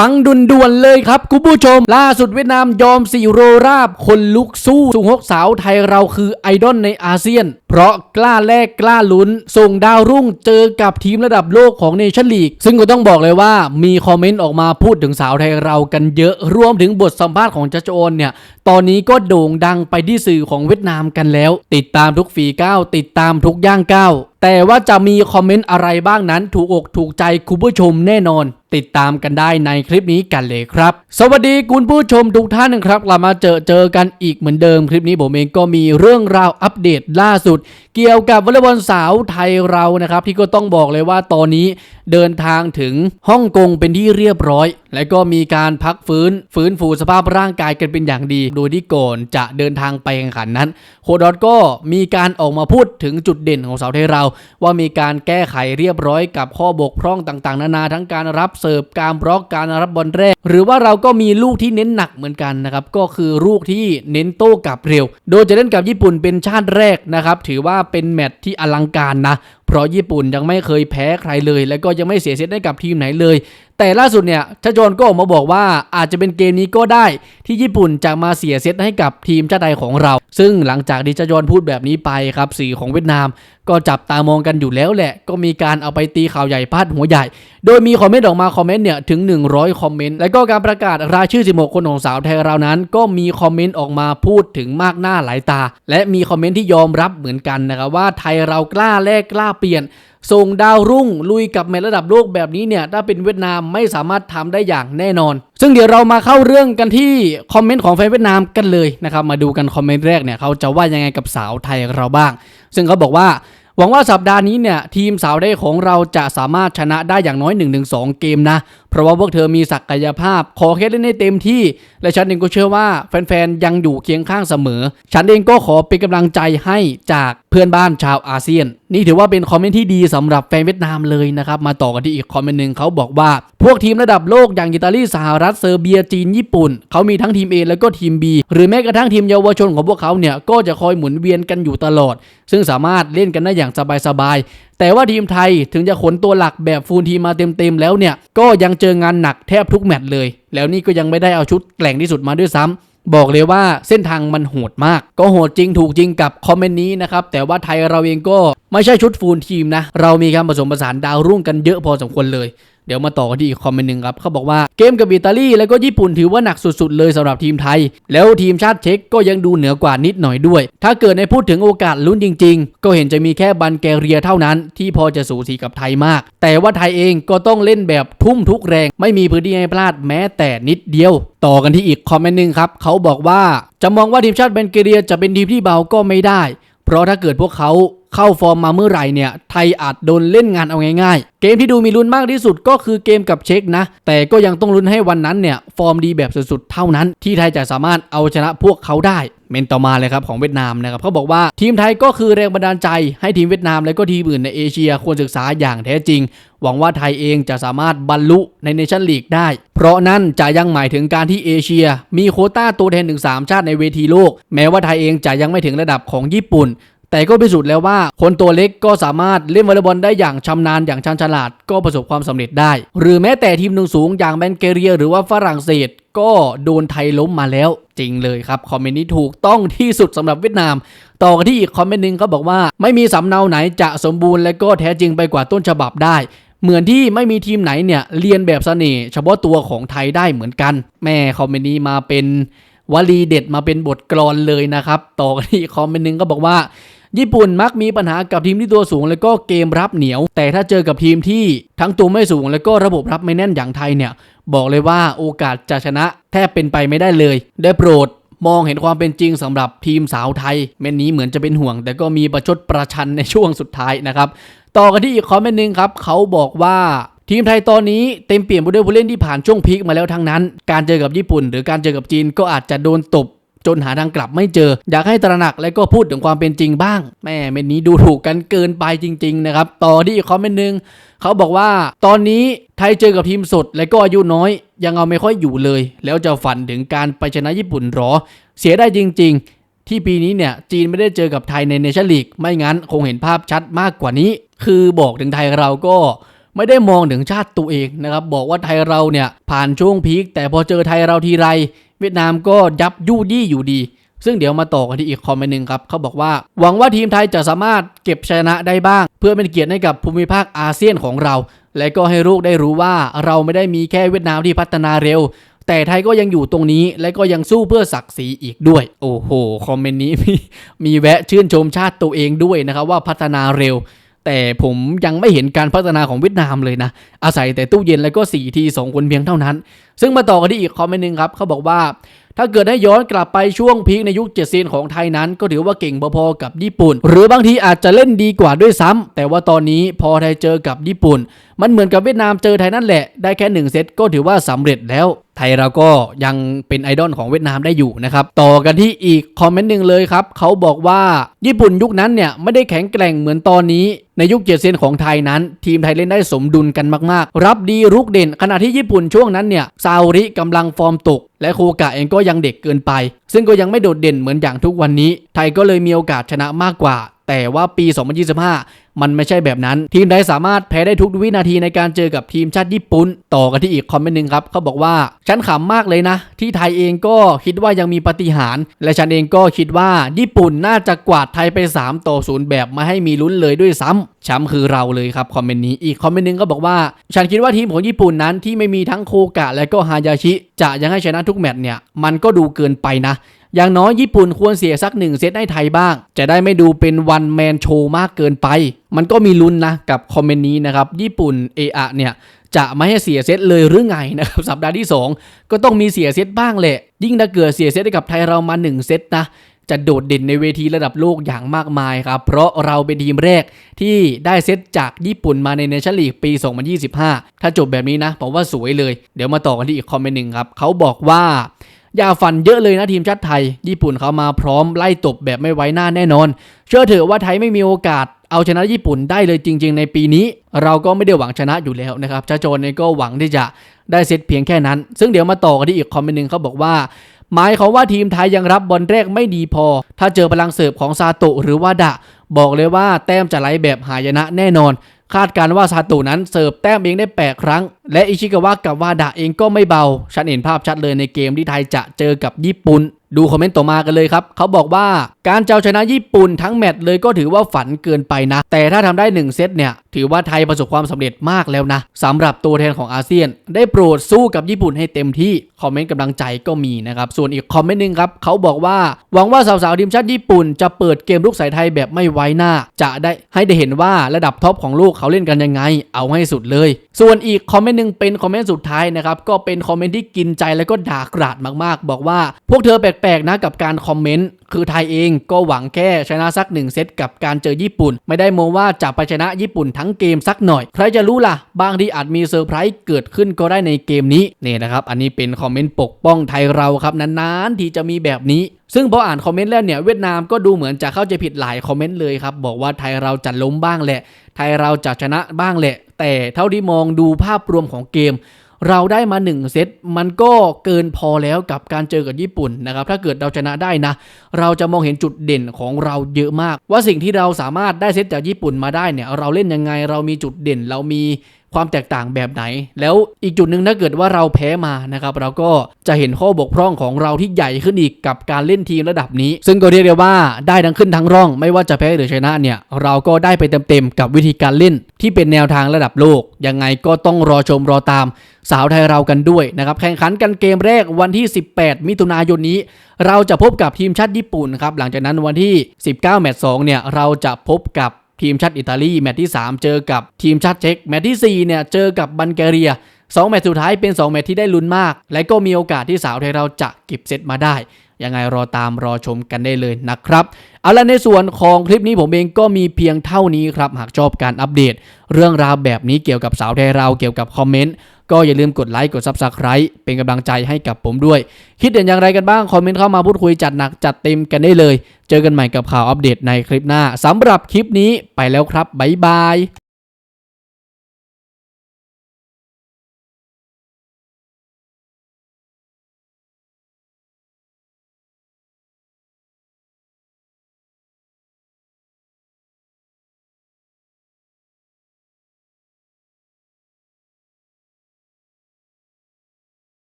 ฟังดุนด่วนๆเลยครับคุณผู้ชม ล่าสุดเวียดนามยอมสี่โรราบ คนลุกสู้สุงหกสาวไทยเราคือไอดอลในอาเซียนเพราะกล้าแลกกล้าลุ้น ส่งดาวรุ่งเจอกับทีมระดับโลกของเนชั่นลีก ซึ่งก็ต้องบอกเลยว่ามีคอมเมนต์ออกมาพูดถึงสาวไทยเรากันเยอะ รวมถึงบทสัมภาษณ์ของจัจโอนเนี่ย ตอนนี้ก็โด่งดังไปที่สื่อของเวียดนามกันแล้ว ติดตามทุกฝีก้าว ติดตามทุกย่างก้าว แต่ว่าจะมีคอมเมนต์อะไรบ้างนั้น ถูกอกถูกใจคุณผู้ชมแน่นอน ติดตามกันได้ในคลิปนี้กันเลยครับ สวัสดีคุณผู้ชมทุกท่านนะครับกลับมาเจอเจอกันอีกเหมือนเดิม คลิปนี้ผมเองก็มีเรื่องราวอัปเดตล่าสุดเกี่ยวกับวอลเลย์บอลสาวไทยเรานะครับ ที่ก็ต้องบอกเลยว่าตอนนี้ เดินทางถึงฮ่องกงเป็นที่เรียบร้อย และก็มีการพักฟื้นฟื้นฟูสภาพร่างกายกันเป็นอย่างดี โดยที่ก่อนจะเดินทางไปแข่งขันนั้น โคดอทก็มีการออกมาพูดถึงจุดเด่นของสาวไทยเรา ว่ามีการแก้ไขเรียบร้อยกับข้อบกพร่องต่างๆ นานาทั้งการรับเสิร์ฟการบล็อกการรับบอลแรก หรือว่าเราก็มีลูกที่เน้นหนักเหมือนกันนะครับก็คือลูกที่เน้นโต้กลับเร็ว โดยจะเล่นกับญี่ปุ่นเป็นชาติแรกนะครับถือว่าเป็นแมตช์ที่อลังการนะ เพราะญี่ปุ่นยังไม่เคยแพ้ใครเลย และก็ยังไม่เสียเซตให้กับทีมไหนเลย แต่ล่าสุดเนี่ยชาจอนก็ออกมาบอกว่าอาจจะเป็นเกมนี้ก็ได้ที่ญี่ปุ่นจะมาเสียเซตให้กับทีมชาติไทยของเรา ซึ่งหลังจากที่ชาจอนพูดแบบนี้ไปครับสื่อของเวียดนาม ก็จับตามองกันอยู่แล้วแหละ ก็มีการเอาไปตีข่าวใหญ่พาดหัวใหญ่ โดยมีคอมเมนต์ออกมาคอมเมนต์เนี่ยถึง 100 คอมเมนต์ และก็การประกาศรายชื่อ 16 คนของสาวไทยเรานั้น ก็มีคอมเมนต์ออกมาพูดถึงมากหน้าหลายตา และมีคอมเมนต์ที่ยอมรับเหมือนกันนะครับว่าไทยเรากล้าแลกกล้าเปลี่ยน ส่งดาวรุ่งลุยกับแมตช์ระดับโลกแบบนี้เนี่ย ถ้าเป็นเวียดนามไม่สามารถทำได้อย่างแน่นอน ซึ่งเดี๋ยวเรามาเข้าเรื่องกันที่คอมเมนต์ของแฟนเวียดนามกันเลยนะครับ มาดูกันคอมเมนต์แรกเนี่ยเขาจะว่ายังไงกับสาวไทยเราบ้าง ซึ่งเขาบอกว่าหวังว่าสัปดาห์นี้เนี่ยทีมสาวได้ของเราจะสามารถชนะได้อย่างน้อย 1-2 เกมนะเพราะว่าพวกเธอมีศักยภาพ ขอแค่เล่นให้เต็มที่ และฉันเองก็เชื่อว่าแฟนๆยังอยู่เคียงข้างเสมอ ฉันเองก็ขอเป็นกำลังใจให้จากเพื่อนบ้านชาวอาเซียน นี่ถือว่าเป็นคอมเมนต์ที่ดีสำหรับแฟนเวียดนามเลยนะครับ มาต่อกันที่อีกคอมเมนต์หนึ่งเขาบอกว่า พวกทีมระดับโลกอย่างอิตาลีสหรัฐเซอร์เบียจีนญี่ปุ่นเขามีทั้งทีม A แล้วก็ทีม B หรือแม้กระทั่งทีมเยาวชนของพวกเขาเนี่ยก็จะคอยหมุนเวียนกันอยู่ตลอด ซึ่งสามารถเล่นกันได้อย่างสบายๆแต่ว่าทีมไทยถึงจะขนตัวหลักแบบฟูลทีมมาเต็มๆแล้วเนี่ยก็ยังเจองานหนักแทบทุกแมตช์เลย แล้วนี่ก็ยังไม่ได้เอาชุดแกล่งที่สุดมาด้วยซ้ำบอกเลยว่าเส้นทางมันโหดมาก ก็โหดจริงถูกจริงกับคอมเมนต์นี้นะครับ แต่ว่าไทยเราเองก็ไม่ใช่ชุดฟูลทีมนะ เรามีการผสมผสานดาวรุ่งกันเยอะพอสมควรเลย เดี๋ยวมาต่อกันที่อีกคอมเมนต์หนึ่งครับเขาบอกว่าเกมกับอิตาลีแล้วก็ญี่ปุ่นถือว่าหนักสุดๆ เลยสำหรับทีมไทย แล้วทีมชาติเช็กก็ยังดูเหนือกว่านิดหน่อยด้วย ถ้าเกิดในพูดถึงโอกาสลุ้นจริง ๆ ก็เห็นจะมีแค่บันแกเรียเท่านั้น ที่พอจะสูสีกับไทยมาก แต่ว่าไทยเองก็ต้องเล่นแบบทุ่มทุกแรง ไม่มีพื้นที่ให้พลาดแม้แต่นิดเดียว ต่อกันที่อีกคอมเมนต์หนึ่งครับเขาบอกว่าจะมองว่าทีมชาติบันแกเรียจะเป็นทีมที่เบาก็ไม่ได้ เพราะถ้าเกิดพวกเขา เข้าฟอร์มมาเมื่อไหร่เนี่ยไทยอาจโดนเล่นงานเอาง่ายๆ เกมที่ดูมีลุ้นมากที่สุดก็คือเกมกับเช็กนะ แต่ก็ยังต้องลุ้นให้วันนั้นเนี่ยฟอร์มดีแบบสุดๆเท่านั้น ที่ไทยจะสามารถเอาชนะพวกเขาได้เมนต่อมาเลยครับของเวียดนามนะครับเขาบอกว่าทีมไทยก็คือแรงบันดาลใจให้ทีมเวียดนามและก็ทีมอื่นในเอเชียควรศึกษาอย่างแท้จริง หวังว่าไทยเองจะสามารถบรรลุในเนชั่นลีกได้ เพราะนั่นจะยังหมายถึงการที่เอเชีย มีโคต้าตัวแทนถึงสามชาติในเวทีโลก แม้ว่าไทยเองจะยังไม่ถึงระดับของญี่ปุ่น แต่ก็พิสูจน์แล้วว่าคนตัวเล็กก็สามารถเล่นวอลเลย์บอลได้อย่างชำนาญอย่างชันฉลาดก็ประสบความสำเร็จได้ หรือแม้แต่ทีมหนึ่งสูงอย่างแบนเกเรีย หรือว่าฝรั่งเศสก็โดนไทยล้มมาแล้ว จริงเลยครับ คอมเมนต์นี้ถูกต้องที่สุดสำหรับเวียดนาม ต่อกันที่อีกคอมเมนต์หนึ่งเขาบอกว่า ไม่มีสำเนาไหนจะสมบูรณ์และก็แท้จริงไปกว่าต้นฉบับได้เหมือนที่ไม่มีทีมไหนเนี่ยเรียนแบบเสน่ห์เฉพาะตัวของไทยได้เหมือนกัน แม่คอมเมนต์นี้มาเป็นวลีเด็ดมาเป็นบทกลอนเลยนะครับ ต่อกันที่อีกคอมเมนต์หนึ่งก็บอกว่า ญี่ปุ่นมักมีปัญหากับทีมที่ตัวสูง แล้วก็เกมรับเหนียว แต่ถ้าเจอกับทีมที่ทั้งตัวไม่สูง แล้วก็ระบบรับไม่แน่นอย่างไทยเนี่ย บอกเลยว่าโอกาสจะชนะแทบเป็นไปไม่ได้เลย ได้โปรดมองเห็นความเป็นจริงสำหรับทีมสาวไทยเมนนี้เหมือนจะเป็นห่วง แต่ก็มีประชดประชันในช่วงสุดท้ายนะครับ ต่อกันที่อีกคอมเมนต์หนึ่งครับ เขาบอกว่าทีมไทยตอนนี้เต็มเปลี่ยมไปด้วยผู้เล่นที่ผ่านช่วงพีคมาแล้วทั้งนั้น การเจอกับญี่ปุ่น หรือการเจอกับจีนก็อาจจะโดนตบ จนหาทางกลับไม่เจอ อยากให้ตระหนักและก็พูดถึงความเป็นจริงบ้างแม่เมนนี้ดูถูกกันเกินไปจริง ๆ นะครับ ต่อที่อีกคอมเมนต์หนึ่งเขาบอกว่าตอนนี้ไทยเจอกับทีมสดและก็อายุน้อย ยังเอาไม่ค่อยอยู่เลย แล้วจะฝันถึงการไปชนะญี่ปุ่นหรอ เสียได้จริง ๆที่ปีนี้เนี่ยจีนไม่ได้เจอกับไทยในเนชั่นลีกไม่งั้นคงเห็นภาพชัดมากกว่านี้ คือบอกถึงไทยเราก็ไม่ได้มองถึงชาติตัวเองนะครับ บอกว่าไทยเราเนี่ยผ่านช่วงพีคแต่พอเจอไทยเราทีไร เวียดนามก็ยับยู่ยี่อยู่ดี ซึ่งเดี๋ยวมาต่อกันที่อีกคอมเมนต์หนึ่งครับเขาบอกว่าหวังว่าทีมไทยจะสามารถเก็บชนะได้บ้าง เพื่อเป็นเกียรติให้กับภูมิภาคอาเซียนของเรา และก็ให้ลูกได้รู้ว่าเราไม่ได้มีแค่เวียดนามที่พัฒนาเร็วแต่ไทยก็ยังอยู่ตรงนี้และก็ยังสู้เพื่อศักดิ์ศรีอีกด้วย โอ้โห คอมเมนต์นี้มีมีแวะชื่นชมชาติตัวเองด้วยนะครับว่าพัฒนาเร็ว แต่ผมยังไม่เห็นการพัฒนาของเวียดนามเลยนะ อาศัยแต่ตู้เย็นแล้วก็4ทีสองคนเพียงเท่านั้น ซึ่งมาต่อกันที่อีกคอมเมนต์หนึ่งครับเขาบอกว่า ถ้าเกิดให้ย้อนกลับไปช่วงพีคในยุคเจ็ดซีนของไทยนั้น ก็ถือว่าเก่งพอๆกับญี่ปุ่น หรือบางทีอาจจะเล่นดีกว่าด้วยซ้ำแต่ว่าตอนนี้พอไทยเจอกับญี่ปุ่น มันเหมือนกับเวียดนามเจอไทยนั่นแหละได้แค่หนึ่งเซตก็ถือว่าสำเร็จแล้ว ไทยเราก็ยังเป็นไอดอลของเวียดนามได้อยู่นะครับ ต่อกันที่อีกคอมเมนต์หนึ่งเลยครับ เขาบอกว่าญี่ปุ่นยุคนั้นเนี่ย ไม่ได้แข็งแกร่งเหมือนตอนนี้ในยุคเจ็ดเซนของไทยนั้น ทีมไทยเล่นได้สมดุลกันมาก ๆ รับดีรุกเด่น ขณะที่ญี่ปุ่นช่วงนั้นเนี่ยซาอุริกำลังฟอร์มตก และโคกะเองก็ยังเด็กเกินไป ซึ่งก็ยังไม่โดดเด่นเหมือนอย่างทุกวันนี้ ไทยก็เลยมีโอกาสชนะมากกว่า แต่ว่าปี 2025 มันไม่ใช่แบบนั้น ทีมใดสามารถแพ้ได้ทุกวินาทีในการเจอกับทีมชาติญี่ปุ่นต่อกันที่อีกคอมเมนต์หนึ่งครับเขาบอกว่าฉันขำมากเลยนะ ที่ไทยเองก็คิดว่ายังมีปฏิหาร และฉันเองก็คิดว่าญี่ปุ่นน่าจะกวาดไทยไป 3 ต่อ0แบบมาให้มีลุ้นเลยด้วยซ้ำแชมป์คือเราเลยครับคอมเมนต์นี้อีกคอมเมนต์หนึงก็บอกว่า ฉันคิดว่าทีมของญี่ปุ่นนั้นที่ไม่มีทั้งโคกะและก็ฮายาชิ จะยังให้ชนะทุกแมตช์เนี่ยมันก็ดูเกินไปนะ อย่างน้อยญี่ปุ่นควรเสียสักหนึ่งเซตให้ไทยบ้าง จะได้ไม่ดูเป็นวันแมนโชว์มากเกินไป มันก็มีลุ้นนะกับคอมเมนต์นี้นะครับ ญี่ปุ่นเออะเนี่ยจะไม่ให้เสียเซตเลยหรือไงนะครับสัปดาห์ที่ 2 ก็ต้องมีเสียเซตบ้างแหละ ยิ่งถ้าเกิดเสียเซตให้กับไทยเรามา 1 เซตนะจะโดดเด่นในเวทีระดับโลกอย่างมากมายครับ เพราะเราเป็นทีมแรกที่ได้เซตจากญี่ปุ่นมาในเนชั่นลีกปี 2025 ถ้าจบแบบนี้นะผมว่าสวยเลย เดี๋ยวมาต่อกันที่อีกคอมเมนต์หนึ่งครับ เขาบอกว่า อย่าฝันเยอะเลยนะทีมชาติไทย ญี่ปุ่นเขามาพร้อมไล่ตบแบบไม่ไว้หน้าแน่นอน เชื่อเถอะว่าไทยไม่มีโอกาสเอาชนะญี่ปุ่นได้เลยจริง ๆ ในปีนี้ เราก็ไม่ได้หวังชนะอยู่แล้วนะครับชาโจนเนี่ยก็หวังที่จะได้เซตเพียงแค่นั้น ซึ่งเดี๋ยวมาต่อกันที่อีกคอมเมนต์หนึ่งเขาบอกว่า หมายควาว่าทีมไทยยังรับบอลแรกไม่ดีพอ ถ้าเจอพลังเสิร์ฟของซาโตะหรือว่าดะ บอกเลยว่าแต้มจะไหลแบบหายนะแน่นอน คาดการณ์ว่าซาโตะนั้นเสิร์ฟแต้มเองได้8ครั้ง และอิชิกาวะกับวาดะเองก็ไม่เบา ฉันเห็นภาพชัดเลยในเกมที่ไทยจะเจอกับญี่ปุ่น ดูคอมเมนต์ต่อมากันเลยครับ เขาบอกว่าการเจ้าชนะญี่ปุ่นทั้งแมตช์เลยก็ถือว่าฝันเกินไปนะ แต่ถ้าทำได้ 1 เซตเนี่ย ถือว่าไทยประสบความสำเร็จมากแล้วนะสำหรับตัวแทนของอาเซียน ได้โปรดสู้กับญี่ปุ่นให้เต็มที่ คอมเมนต์กำลังใจก็มีนะครับ ส่วนอีกคอมเมนต์หนึงครับเขาบอกว่าหวังว่าสาวๆทีมชาติญี่ปุ่น จะเปิดเกมลุกใส่ไทยแบบไม่ไว้หน้า จะได้ให้ได้เห็นว่าระดับท็อปของโลกเขาเล่นกันยังไง เอาให้สุดเลย ส่วนอีกคอมเมนต์หนึงเป็นคอมเมนต์สุดท้ายนะครับก็เป็นคอมเมนต์ที่กินใจแล้วก็ด่ากราดมากๆ บอกว่าพวกเธอแปลกๆนะกับการคอมเมนต์คือไทยเองก็หวังแค่ชนะสักหนึ่งเซตกับการเจอญี่ปุ่น ไม่ได้โมว่าจะไปชนะญี่ปุ่นทั้งเกมสักหน่อย ใครจะรู้ล่ะ บางทีอาจมีเซอร์ไพรส์เกิดขึ้นก็ได้ในเกมนี้เนี่ยนะครับ อันนี้เป็นคอมเมนต์ปกป้องไทยเราครับนานๆที่จะมีแบบนี้ซึ่งพออ่านคอมเมนต์แล้วเนี่ยเวียดนามก็ดูเหมือนจะเข้าใจผิดหลายคอมเมนต์เลยครับ บอกว่าไทยเราจะล้มบ้างแหละ ไทยเราจะชนะบ้างแหละ แต่เท่าที่มองดูภาพรวมของเกม เราได้มา 1 เซตมันก็เกินพอแล้วกับการเจอกับญี่ปุ่นนะครับ ถ้าเกิดเราชนะได้นะ เราจะมองเห็นจุดเด่นของเราเยอะมาก ว่าสิ่งที่เราสามารถได้เซตจากญี่ปุ่นมาได้เนี่ย เราเล่นยังไงเรามีจุดเด่น เรามี ความแตกต่างแบบไหน แล้วอีกจุดหนึ่งถ้าเกิดว่าเราแพ้มานะครับเราก็จะเห็นข้อบกพร่องของเราที่ใหญ่ขึ้นอีกกับการเล่นทีมระดับนี้ ซึ่งก็เรียกได้ว่าได้ทั้งขึ้นทั้งร่อง ไม่ว่าจะแพ้หรือชนะเนี่ยเราก็ได้ไปเต็มๆกับวิธีการเล่นที่เป็นแนวทางระดับโลก ยังไงก็ต้องรอชมรอตามสาวไทยเรากันด้วยนะครับแข่งขันกันเกมแรกวันที่ 18 มิถุนายนนี้ เราจะพบกับทีมชาติญี่ปุ่นครับหลังจากนั้นวันที่ 19 แมตช์2เนี่ยเราจะพบกับ ทีมชาติอิตาลีแมตช์ที่ 3 เจอกับทีมชาติเช็กแมตช์ทีสี่4เนี่ยเจอกับบัลแกเรีย 2แมตช์สุดท้ายเป็น 2 แมตช์ที่ได้ลุ้นมาก และก็มีโอกาสที่สาวไทยเราจะเก็บเซตมาได้ ยังไงรอตามรอชมกันได้เลยนะครับ เอาละในส่วนของคลิปนี้ผมเองก็มีเพียงเท่านี้ครับ หากชอบการอัปเดต เรื่องราวแบบนี้เกี่ยวกับสาวไทยเราเกี่ยวกับคอมเมนต์ก็อย่าลืมกดไลค์กด Subscribe เป็นกำลังใจให้กับผมด้วย คิดเห็นอย่างไรกันบ้าง คอมเมนต์เข้ามาพูดคุยจัดหนักจัดเต็มกันได้เลย เจอกันใหม่กับข่าวอัปเดตในคลิปหน้าสำหรับคลิปนี้ไปแล้วครับบ๊ายบาย